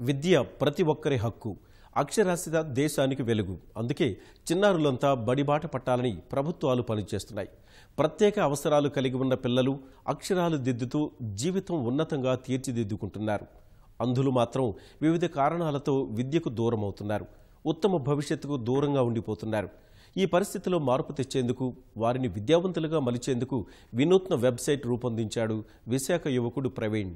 విద్య ప్రతి ఒక్కరి హక్కు. అక్షరాస్యత దేశానికి వెలుగు. అందుకే చిన్నారులంతా బడిబాట పట్టాలని ప్రభుత్వాలు పనిచేస్తున్నాయి. ప్రత్యేక అవసరాలు కలిగి ఉన్న పిల్లలు అక్షరాలు దిద్దుతూ జీవితం ఉన్నతంగా తీర్చిదిద్దుకుంటున్నారు. అంధులు మాత్రం వివిధ కారణాలతో విద్యకు దూరం అవుతున్నారు. ఉత్తమ భవిష్యత్తుకు దూరంగా ఉండిపోతున్నారు. ఈ పరిస్థితిలో మార్పు తెచ్చేందుకు వారిని విద్యావంతులుగా మలిచేందుకు వినూత్న వెబ్సైట్ రూపొందించాడు విశాఖ యువకుడు ప్రవీణ్.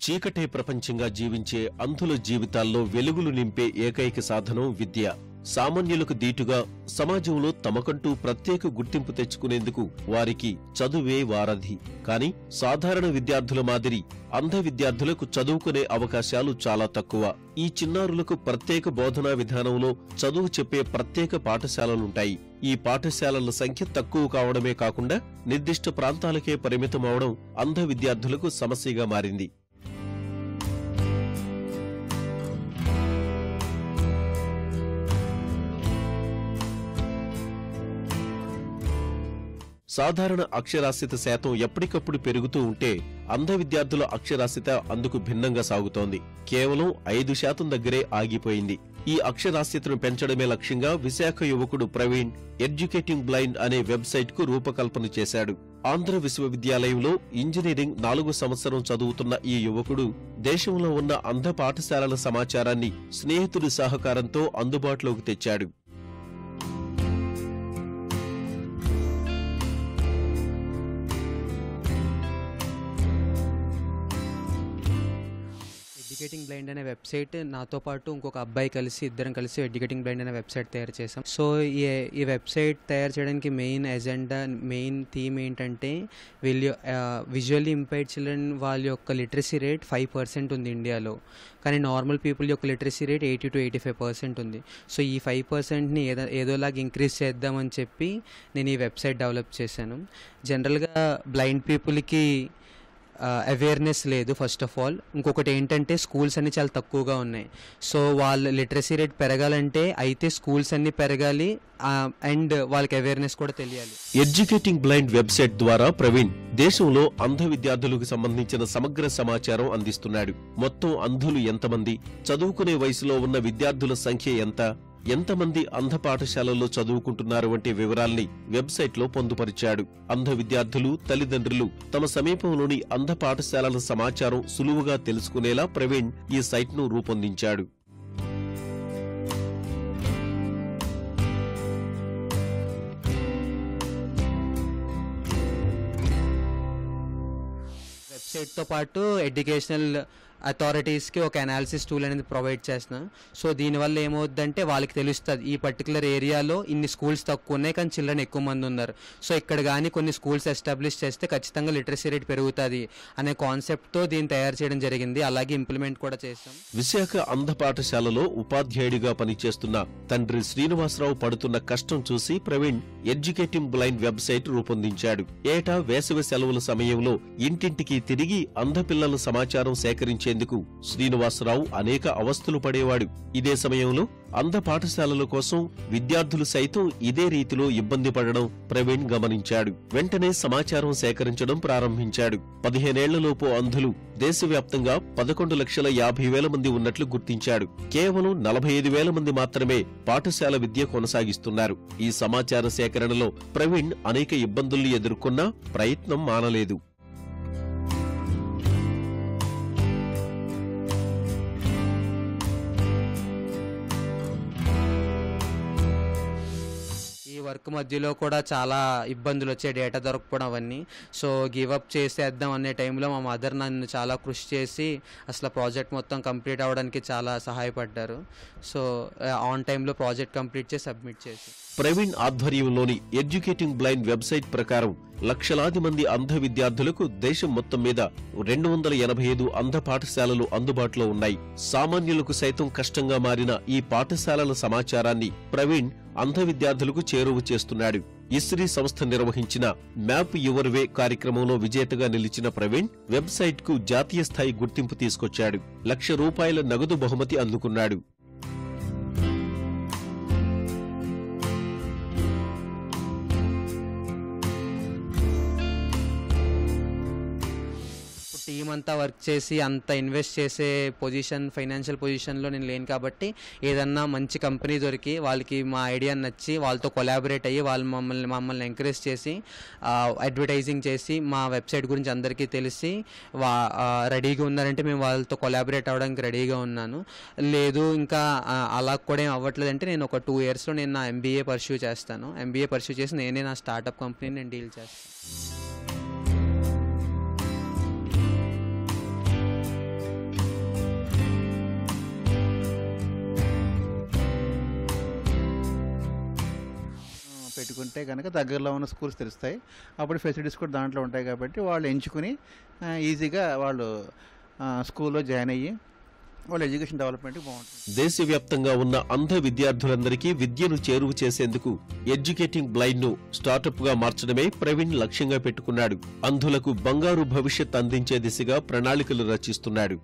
చీకటే ప్రపంచంగా జీవించే అంధుల జీవితాల్లో వెలుగులు నింపే ఏకైక సాధనం విద్య. సామాన్యులకు దీటుగా సమాజంలో తమకంటూ ప్రత్యేక గుర్తింపు తెచ్చుకునేందుకు వారికి చదువే వారధి. కాని సాధారణ విద్యార్థుల మాదిరి అంధ విద్యార్థులకు చదువుకునే అవకాశాలు చాలా తక్కువ. ఈ చిన్నారులకు ప్రత్యేక బోధనా విధానంలో చదువు చెప్పే ప్రత్యేక పాఠశాలలుంటాయి. ఈ పాఠశాలల సంఖ్య తక్కువ కావడమే కాకుండా నిర్దిష్ట ప్రాంతాలకే పరిమితమవడం అంధ విద్యార్థులకు సమస్యగా మారింది. సాధారణ అక్షరాస్యత శాతం ఎప్పటికప్పుడు పెరుగుతూ ఉంటే అంధ విద్యార్థుల అక్షరాస్యత అందుకు భిన్నంగా సాగుతోంది. కేవలం ఐదు శాతం దగ్గరే ఆగిపోయింది. ఈ అక్షరాస్యతను పెంచడమే లక్ష్యంగా విశాఖ యువకుడు ప్రవీణ్ ఎడ్యుకేటింగ్ బ్లైండ్ అనే వెబ్సైట్కు రూపకల్పన చేశాడు. ఆంధ్ర విశ్వవిద్యాలయంలో ఇంజనీరింగ్ నాలుగు సంవత్సరం చదువుతున్న ఈ యువకుడు దేశంలో ఉన్న అంధ పాఠశాలల సమాచారాన్ని స్నేహితుడి సహకారంతో అందుబాటులోకి తెచ్చాడు. ఎడ్యుకేటింగ్ బ్లైండ్ అనే వెబ్సైట్ నాతో పాటు ఇంకొక అబ్బాయి కలిసి ఇద్దరం కలిసి ఎడ్యుకేటింగ్ బ్లైండ్ అనే వెబ్సైట్ తయారు చేసాం సో ఈ ఈ వెబ్సైట్ తయారు చేయడానికి మెయిన్ ఎజెండా మెయిన్ థీమ్ ఏంటంటే వీళ్ళు విజువల్లీ ఇంపైర్డ్ చిల్డ్రన్ వాళ్ళ యొక్క లిటరసీ రేట్ ఫైవ్ పర్సెంట్ ఉంది ఇండియాలో. కానీ నార్మల్ పీపుల్ యొక్క literacy rate eighty two eighty five percent ఉంది. సో ఈ ఫైవ్ పర్సెంట్ని ఏదో ఏదోలాగా ఇంక్రీజ్ చేద్దామని చెప్పి నేను ఈ వెబ్సైట్ డెవలప్ చేశాను. జనరల్గా బ్లైండ్ పీపుల్కి Uh, అవేర్నెస్ లేదు ఫస్ట్ ఆఫ్ ఆల్ ఇంకొకటి ఏంటంటే స్కూల్స్ అన్ని చాలా తక్కువగా ఉన్నాయి. సో వాళ్ళ లిటరసీ రేట్ పెరగాలంటే అయితే స్కూల్స్ అన్ని పెరగాలి uh, అండ్ వాళ్ళకి అవేర్నెస్ కూడా తెలియాలి. ఎడ్యుకేటింగ్ బ్లైండ్ వెబ్సైట్ ద్వారా ప్రవీణ్ దేశంలో అంధ విద్యార్థులకు సంబంధించిన సమగ్ర సమాచారం అందిస్తున్నాడు. మొత్తం అంధులు ఎంతమంది? చదువుకునే వయసులో ఉన్న విద్యార్థుల సంఖ్య ఎంత? ఎంతమంది అంధ పాఠశాలల్లో చదువుకుంటున్నారు వంటి వివరాల్ని వెబ్సైట్లో పొందుపరిచాడు. అంధ విద్యార్థులు తల్లిదండ్రులు తమ సమీపంలోని అంధ పాఠశాలల సమాచారం సులువుగా తెలుసుకునేలా ప్రవీణ్ ఈ సైట్ను రూపొందించాడు. వెబ్సైట్తో పాటు ఎడ్యుకేషనల్ అథారిటీస్కి ఒక అనాలిసిస్ టూల్ అనేది ప్రొవైడ్ చేస్తున్నాను సో దీనివల్ల ఏమవుద్దంటే వాళ్ళకి తెలుస్తుంది ఈ పర్టికులర్ ఏరియాలో ఇన్ని స్కూల్స్ తక్కువ ఉన్నాయి కానీ చిల్డ్రన్ ఎక్కువ మంది ఉన్నారు. సో ఇక్కడ కానీ కొన్ని స్కూల్స్ ఎస్టాబ్లిష్ చేస్తే ఖచ్చితంగా లిటరసీ రేట్ పెరుగుతుంది అనే కాన్సెప్ట్తో దీన్ని తయారు చేయడం జరిగింది. అలాగే ఇంప్లిమెంట్ కూడా చేస్తాం విశాఖ అంధ పాఠశాలలో ఉపాధ్యాయుడిగా పనిచేస్తున్న తండ్రి శ్రీనివాసరావు పడుతున్న కష్టం చూసి ప్రవీణ్ ఎడ్యుకేటింగ్ బ్లైండ్ వెబ్సైట్ రూపొందించాడు. ఏటా వేసవి సెలవుల సమయంలో ఇంటింటికి తిరిగి అంధ పిల్లల సమాచారం సేకరించేందుకు శ్రీనివాసరావు అనేక అవస్థలు పడేవాడు. ఇదే సమయంలో అంధ పాఠశాలల కోసం విద్యార్థులు సైతం ఇదే రీతిలో ఇబ్బంది పడడం ప్రవీణ్ గమనించాడు. వెంటనే సమాచారం సేకరించడం ప్రారంభించాడు. పదిహేనేళ్ళలోపు అంధులు దేశవ్యాప్తంగా పదకొండు లక్షల యాభై వేల మంది ఉన్నట్లు గుర్తించాడు. కేవలం నలభై ఐదు వేల మంది మాత్రమే పాఠశాల విద్య కొనసాగిస్తున్నారు. ఈ సమాచార సేకరణలో ప్రవీణ్ అనేక ఇబ్బందుల్ని ఎదుర్కొన్నా ప్రయత్నం మానలేదు. వర్క్ మధ్యలో కూడా చాలా ఇబ్బందులు వచ్చాయి డేటా దొరకపోవడం అవన్నీ. సో గివ్ అప్ చేసేద్దాం అనే టైంలో మా మదర్ నన్ను చాలా కృషి చేసి అసలు ప్రాజెక్ట్ మొత్తం కంప్లీట్ అవ్వడానికి చాలా సహాయపడ్డారు. సో ఆన్ టైంలో ప్రాజెక్ట్ కంప్లీట్ చేసి సబ్మిట్ చేసి. ప్రవీణ్ ఆధ్వర్యంలోని ఎడ్యుకేటింగ్ బ్లైండ్ వెబ్సైట్ ప్రకారం లక్షలాది మంది అంధ విద్యార్థులకు దేశం మొత్తం మీద రెండు వందల ఎనభై ఐదు అంధ పాఠశాలలు అందుబాటులో ఉన్నాయి. సామాన్యులకు సైతం కష్టంగా మారిన ఈ పాఠశాలల సమాచారాన్ని ప్రవీణ్ అంధ విద్యార్థులకు చేరువ చేస్తున్నాడు. ఇస్రీ సంస్థ నిర్వహించిన మ్యాప్ యువర్ వే కార్యక్రమంలో విజేతగా నిలిచిన ప్రవీణ్ వెబ్సైట్కు జాతీయ స్థాయి గుర్తింపు తీసుకొచ్చాడు. లక్ష రూపాయల నగదు బహుమతి అందుకున్నాడు. టీం అంతా వర్క్ చేసి అంత ఇన్వెస్ట్ చేసే పొజిషన్ ఫైనాన్షియల్ పొజిషన్లో నేను లేను కాబట్టి ఏదన్నా మంచి కంపెనీ దొరికి వాళ్ళకి మా ఐడియా నచ్చి వాళ్ళతో కొలాబరేట్ అయ్యి వాళ్ళు మమ్మల్ని మమ్మల్ని ఎంకరేజ్ చేసి అడ్వర్టైజింగ్ చేసి మా వెబ్సైట్ గురించి అందరికీ తెలిసి వా రెడీగా ఉన్నారంటే మేము వాళ్ళతో కొలాబరేట్ అవ్వడానికి రెడీగా ఉన్నాను. లేదు ఇంకా అలా కూడా ఏం అవ్వట్లేదంటే నేను ఒక టూ ఇయర్స్లో నేను నా ఎంబీఏ పర్స్యూ చేస్తాను. ఎంబీఏ పర్స్యూ చేసి నేనే నా స్టార్టప్ కంపెనీ నేను డీల్ చేస్తాను. పెట్టుకుంటే కనుక దగ్గరలో ఉన్న స్కూల్స్ తెలుస్తాయి. అప్పుడు ఫెసిలిటీస్ కూడా దాంట్లో ఉంటాయి కాబట్టి వాళ్ళు ఎంచుకుని ఈజీగా వాళ్ళు స్కూల్లో జాయిన్ అయ్యి వాళ్ళ ఎడ్యుకేషన్ డెవలప్మెంట్ బాగుంటుంది. దేశవ్యాప్తంగా ఉన్న అంధ విద్యార్థులందరికీ విద్యను చేరువ చేసేందుకు ఎడ్యుకేటింగ్ బ్లైండ్ను స్టార్టప్గా మార్చడమే ప్రవీణ్ లక్ష్యంగా పెట్టుకున్నాడు. అంధులకు బంగారు భవిష్యత్ అందించే దిశగా ప్రణాళికలు రచిస్తున్నాడు.